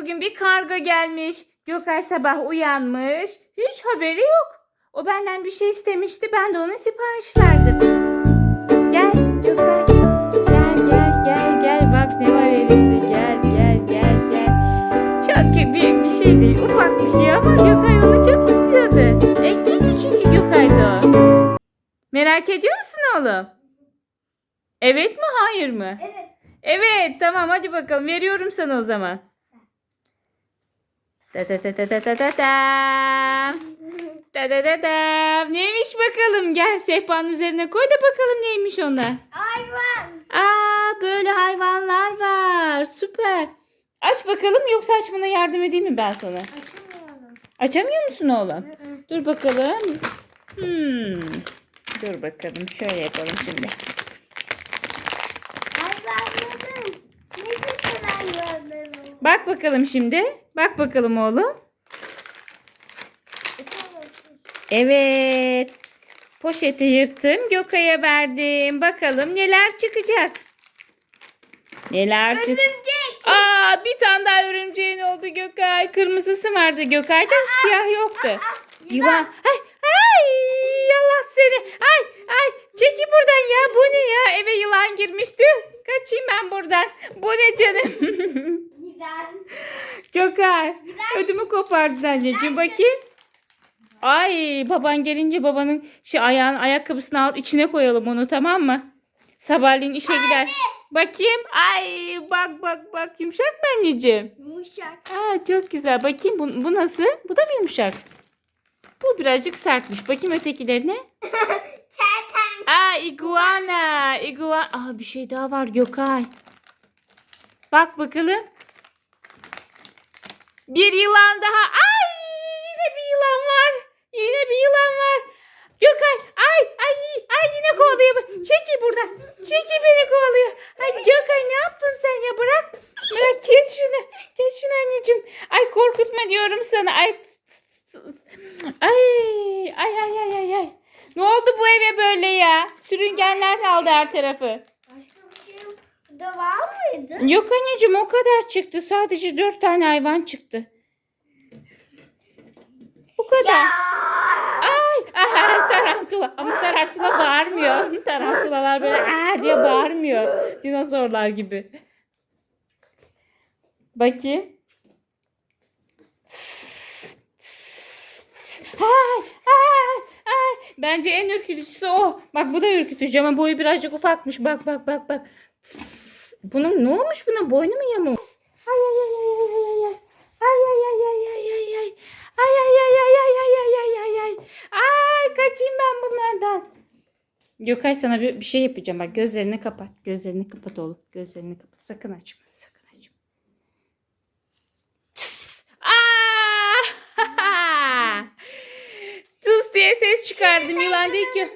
bugün bir kargo gelmiş. Gökay sabah uyanmış. Hiç haberi yok. O benden bir şey istemişti. Ben de ona sipariş verdim. Gel Gökay. Gel gel gel gel. Bak ne var elimde. Gel gel gel gel. Çok büyük bir şey değil. Ufak bir şey ama Gökay onu çok istiyordu. Eksikti çünkü Gökay'da o. Merak ediyor musun oğlum? Evet mi hayır mı? Evet. Evet tamam hadi bakalım veriyorum sana o zaman. Da da da da da da da da. Da da da da. Neymiş bakalım gel sehpanın üzerine koy da bakalım neymiş onlar. Hayvan. Aa böyle hayvanlar var süper. Aç bakalım yoksa açmana yardım edeyim mi ben sana? Açamıyorum. Açamıyor musun oğlum? Hı hı. Dur bakalım. Hmm. Dur bakalım şöyle yapalım şimdi. Hayvanların. Ne güzel hayvanların. Bak bakalım şimdi. Bak bakalım oğlum. Evet. Poşeti yırttım. Gökay'a verdim. Bakalım neler çıkacak. Neler çık? Örümcek. Aa bir tane daha örümceğin oldu Gökay. Kırmızısı vardı Gökay'da. Siyah yoktu. Yılan. Ay ay Allah seni. Ay ay çekil buradan ya. Bu ne ya? Eve yılan girmişti. Kaçayım ben buradan. Bu ne canım? Giden. Gökay. Ödümü kopardın anneciğim bakayım. Ay baban gelince babanın şey ayağın ayakkabısını al içine koyalım onu tamam mı? Sabahleyin işe gider. Bakayım. Ay bak bak bak yumuşak mı anneciğim? Yumuşak. Aa çok güzel. Bakayım bu, bu nasıl? Bu da mı yumuşak? Bu birazcık sertmiş. Bakayım ötekilerine. Aa iguana. Iguana. Aa bir şey daha var Gökay. Bak bakalım. Bir yılan daha. Ay yine bir yılan var. Yine bir yılan var. Gökay ay ay ay yine kovalıyor. Çekil buradan. Çekil beni kovalıyor. Ay Gökay ne yaptın sen ya bırak. Bırak kes şunu. Kes şunu anneciğim. Ay korkutma diyorum sana. Ay ay ay ay ay ay. Ne oldu bu eve böyle ya? Sürüngenler aldı her tarafı. Da var mıydı? Yok anneciğim o kadar çıktı. Sadece dört tane hayvan çıktı. Bu kadar. Ay, ay tarantula. Ama tarantula bağırmıyor. Tarantulalar böyle aa diye bağırmıyor. Dinozorlar gibi. Bakayım. Ay, ay, ay. Bence en ürkütücüsü o. Bak bu da ürkütücü ama boyu birazcık ufakmış. Bak bak bak bak. Bunun ne olmuş buna? Boynu mu yamuk? Ay ay ay ay ay ay ay. Ay ay ay ay ay ay ay. Ay ay ay ay ay ay ay ay ay ay. Ay kaçayım ben bunlardan. Gökay sana bir, bir şey yapacağım. Bak gözlerini kapat. Gözlerini kapat oğlum. Gözlerini kapat. Sakın açma. Sakın açma. Tıs. Aa! Tıs diye ses çıkardım. Yılan değil ki.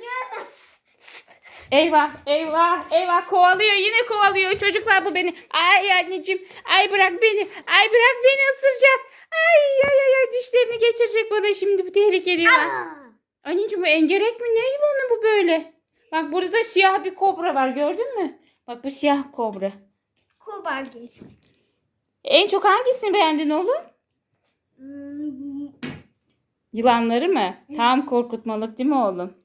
Eyvah, eyvah, eyvah kovalıyor yine kovalıyor çocuklar bu beni. Ay anneciğim, ay bırak beni, ay bırak beni ısıracak. Ay ay ay, ay dişlerini geçirecek bana şimdi bu tehlikeli yılan. Anneciğim bu engerek mi ne yılanı bu böyle? Bak burada da siyah bir kobra var gördün mü? Bak bu siyah kobra. Kubagi. En çok hangisini beğendin oğlum? Hmm, Yılanları mı? Tam korkutmalık değil mi oğlum?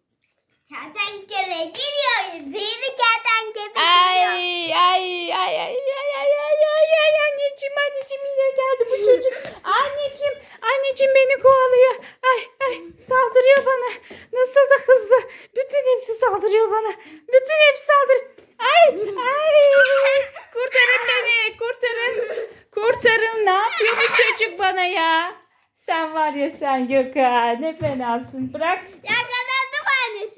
Kertenkele geliyor. Zehirli kertenkele Ay geliyor. ay ay ay ay ay ay ay ay anneciğim anneciğim yine geldi bu çocuk. Anneciğim anneciğim beni kovalıyor. Ay ay saldırıyor bana. Nasıl da hızlı. Bütün hepsi saldırıyor bana. Bütün hepsi saldırıyor. Ay ay kurtarın beni kurtarın. Kurtarın ne yapıyor bu çocuk bana ya? Sen var ya sen Gökhan ne fenasın. Bırak Yakaladım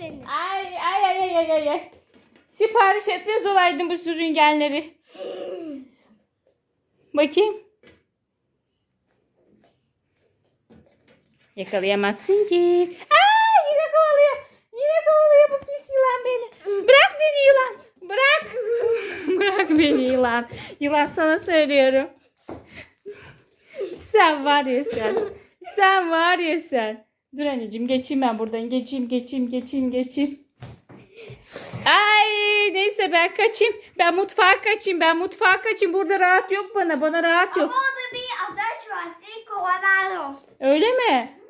annesini. Ay ay ay ay ay ay. Sipariş etmez olaydım bu sürüngenleri. Bakayım. Yakalayamazsın ki. Aa yine kovalıyor. Yine kovalıyor bu pis yılan beni. Bırak beni yılan. Bırak. Bırak beni yılan. Yılan sana söylüyorum. Sen var ya sen. Sen var ya sen. Dur anneciğim geçeyim ben buradan. Geçeyim geçeyim geçeyim geçeyim. Ay neyse ben kaçayım. Ben mutfağa kaçayım. Ben mutfağa kaçayım. Burada rahat yok bana. Bana rahat yok. Ama o da bir Ronaldo. Öyle mi?